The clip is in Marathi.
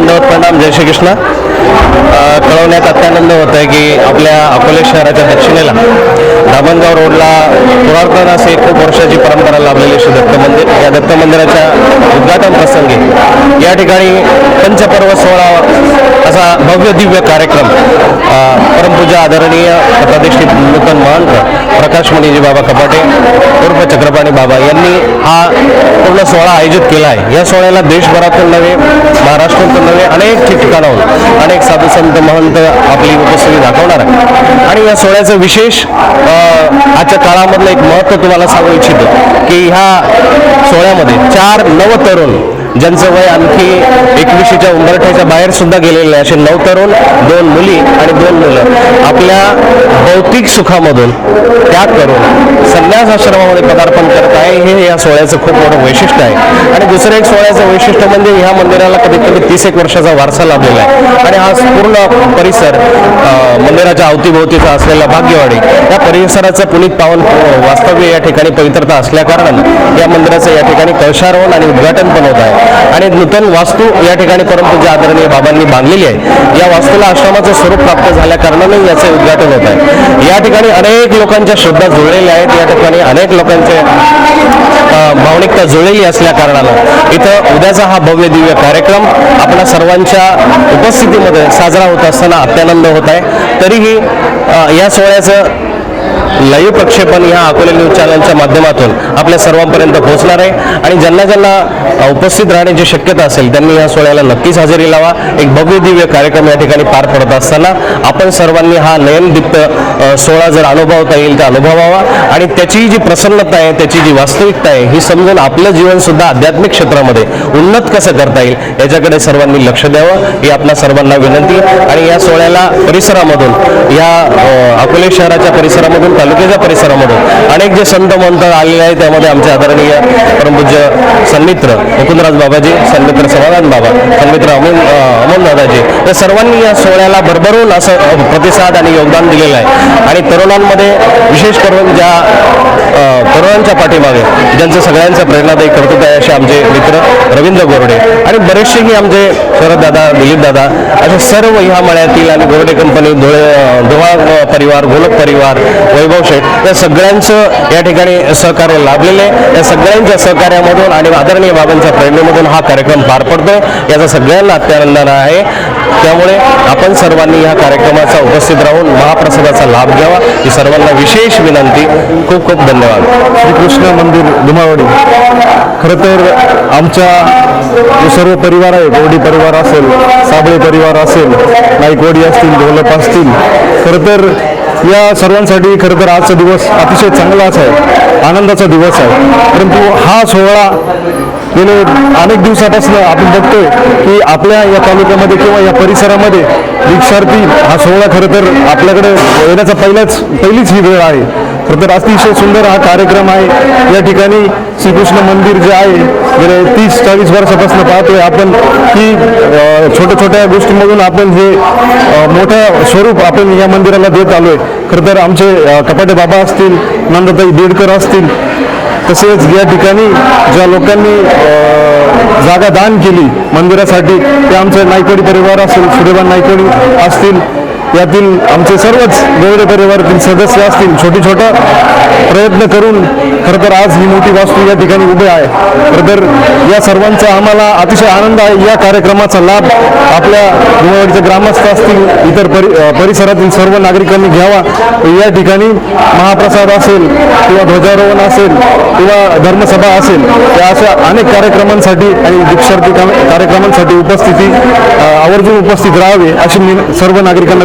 जय श्री कृष्ण कळवण्यात अत्यानंद होत आहे की आपल्या अकोले शहराच्या दक्षिणेला दामणगाव रोडला पुरातन असे खूप वर्षाची परंपरा लाभलेली श्री दत्त मंदिर या दत्त मंदिराच्या उद्घाटन प्रसंगी या ठिकाणी पंचपर्व सोहळा असा भव्य दिव्य कार्यक्रम परमपूजा आदरणीय प्रतिष्ठित आकाशमणीजी बाबा कपाटे उर्फ चक्रपाणी बाबा यांनी हा पूर्ण सोहळा आयोजित केला आहे. या सोहळ्याला देशभरातून नव्हे महाराष्ट्रातून नव्हे अनेक ठिकठिकाणाहून अनेक साधू संत महंत आपली उपस्थिती दाखवणार आहे. आणि या सोहळ्याचं विशेष आजच्या काळामधलं एक महत्त्व तुम्हाला सांगू इच्छितो की ह्या सोहळ्यामध्ये चार नव तरुण ज्यांचं वय आणखी एकवीसशेच्या उंबरठ्याच्या बाहेर सुद्धा गेलेले आहे. असे नऊ तरुण दोन मुली आणि दोन मुलं. आपल्या भौतिक सुखामधून त्याग करून संन्यास आश्रमामध्ये पदार्पण करत आहे. हे या सोहळ्याचं खूप मोठं वैशिष्ट्य आहे. आणि दुसरं एक सोहळ्याचं वैशिष्ट्य म्हणजे ह्या मंदिराला कमीत कमी तीस एक वर्षाचा वारसा लाभलेला आहे. आणि हा पूर्ण परिसर मंदिराच्या अवतीभोवतीचा असलेला भाग्यवाडी या परिसराचं पुनीत पावन वास्तव्य या ठिकाणी पवित्रता असल्याकारणानं या मंदिराचं या ठिकाणी कळशारोहण आणि उद्घाटन पण होत आहे. आणि नूतन वास्तू या ठिकाणी परमपूज्य आदरणीय बाबांनी बांधलेली आहे. या वास्तूला आश्रमाचं स्वरूप प्राप्त झाल्या कारणाने याचे उद्घाटन होत आहे. या ठिकाणी अनेक लोकांच्या श्रद्धा जुळलेल्या आहेत. या ठिकाणी अनेक लोकांचे भावनिकता जुळलेली असल्या कारणानं इथं उद्याचा हा भव्य दिव्य कार्यक्रम आपल्या सर्वांच्या उपस्थितीमध्ये साजरा होत असताना अत्यानंद होत आहे. तरीही या सोहळ्याचं लाईव्ह प्रक्षेपण ह्या अकोले न्यूज चॅनलच्या माध्यमातून आपल्या सर्वांपर्यंत पोहोचणार आहे. आणि ज्यांना ज्यांना उपस्थित राहण्याची शक्यता असेल त्यांनी या सोहळ्याला नक्कीच हजेरी लावा. एक भव्य दिव्य कार्यक्रम या ठिकाणी पार पडत असताना आपण सर्वांनी हा नयनदीप्त सोहळा जर अनुभवता येईल तर अनुभवावा. आणि त्याची जी प्रसन्नता आहे त्याची जी वास्तविकता आहे ही समजून आपलं जीवन सुद्धा आध्यात्मिक क्षेत्रामध्ये उन्नत कसं करता येईल याच्याकडे सर्वांनी लक्ष द्यावं. ही आपल्या सर्वांना विनंती. आणि या सोहळ्याला परिसरामधून या अकोले शहराच्या परिसरामधून तालुक्याच्या परिसरामधून अनेक जे संत मंत आलेले आहेत त्यामध्ये आमचे आदरणीय परमपूज्य सन्मित्र मुकुंदराज बाबाजी सन्मित्र समाधान बाबा सन्मित्र अमोल अमोल दादाजी या सर्वांनी या सोहळ्याला भरभरून असं प्रतिसाद आणि योगदान दिलेलं आहे. आणि तरुणांमध्ये विशेष करून ज्या तरुणांच्या पाठीमागे ज्यांचं सगळ्यांचं प्रेरणादायी कर्तृत्व आहे असे आमचे मित्र रवींद्र गोरडे आणि बरेचसे की आमचे शरद दादा दिलीप दादा असे सर्व ह्या मळ्यातील आणि गोरडे कंपनी धुळे धुळा परिवार गोलक परिवार वैभव शेठ या सगळ्यांचं या ठिकाणी सहकार्य लाभलेले आहे. या सगळ्यांच्या सहकार्यामधून आणि आदरणीय बाबांच्या प्रेरणेमधून हा कार्यक्रम पार पडतो याचा सगळ्यांना अत्यानंदानं आहे त्यामुळे आपण सर्वांनी या कार्यक्रमाचा उपस्थित राहून महाप्रसादाचा लाभ घ्यावा. ही सर्वांना विशेष विनंती. खूप खूप धन्यवाद. श्रीकृष्ण मंदिर धुमावडी खरं तर आमच्या जो सर्व परिवार आहे गोडी परिवार असेल साबळे परिवार असेल नाईकवडी असतील ढोलप असतील खरं तर या सर्वांसाठी खरं तर आजचा दिवस अतिशय चांगलाच आहे. आनंदाचा दिवस आहे. परंतु हा सोहळा गेले अनेक दिवसापासून आपण बघतोय की आपल्या या तालुक्यामध्ये किंवा या परिसरामध्ये दीक्षार्थी हा सोहळा खरं तर आपल्याकडे येण्याचा पहिलाच पहिलीच ही वेळ आहे. तर अतिशय सुंदर हा कार्यक्रम आहे. या ठिकाणी श्रीकृष्ण मंदिर जे आहे गेले तीस चाळीस वर्षापासून पाहतोय आपण की छोट्या छोट्या गोष्टीमधून आपण हे मोठं स्वरूप आपण या मंदिराला देत आलोय. खरं तर आमचे कपाटे बाबा असतील नंदताई बेडकर असतील तसेच या ठिकाणी ज्या लोकांनी जागा दान केली मंदिरासाठी ते आमचे नायकवाडी परिवार असेल सुदैवान नायकवाडी असतील यातील आमचे सर्वच गवडे परिवारातील सदस्य असतील छोटे छोटा प्रयत्न करून खरं तर आज ही मोठी वास्तू या ठिकाणी उभे आहे. खरं तर या सर्वांचा आम्हाला अतिशय आनंद आहे. या कार्यक्रमाचा लाभ आपल्या गुवाहाटीचे ग्रामस्थ असतील इतर परि परिसरातील सर्व नागरिकांनी घ्यावा. या ठिकाणी महाप्रसाद असेल किंवा ध्वजारोहण असेल किंवा धर्मसभा असेल या अशा अनेक कार्यक्रमांसाठी आणि दीक्षार्थी कार्यक्रमांसाठी उपस्थिती आवर्जून उपस्थित राहावे अशी मी सर्व नागरिकांना